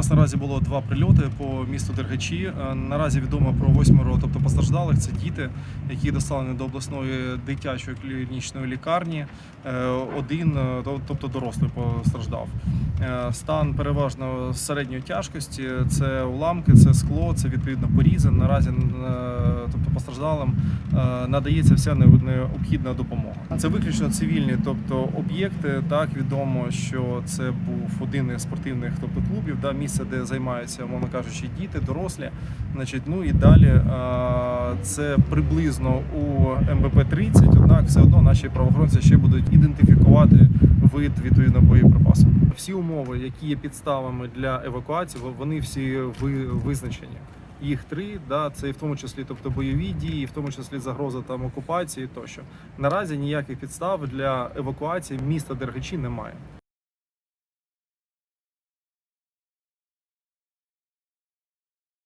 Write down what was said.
нас наразі було два прильоти по місту Дергачі. Е, Наразі відомо про восьмеро, тобто постраждалих. Це діти, які доставлені до обласної дитячої клінічної лікарні. Е, Один, е, тобто дорослий, постраждав. Стан переважно середньої тяжкості. Це уламки, це скло, це відповідно порізи. Наразі тобто постраждалим е, надається вся необхідна допомога. Це виключно цивільні, тобто об'єкти. Так відомо, що це був один із спортивних тобто клубів, да, місце, де займаються, мовно кажучи, діти, дорослі. Значить, ну і далі е, це приблизно у МБП 30 Однак, все одно наші правоохоронці ще будуть ідентифікувати вид відповідно боєприпасу. Всі умови, які є підставами для евакуації, вони всі ви- визначені. Їх три, да, це і в тому числі, тобто бойові дії, в тому числі загроза там окупації тощо. Наразі ніяких підстав для евакуації міста Дергачі немає.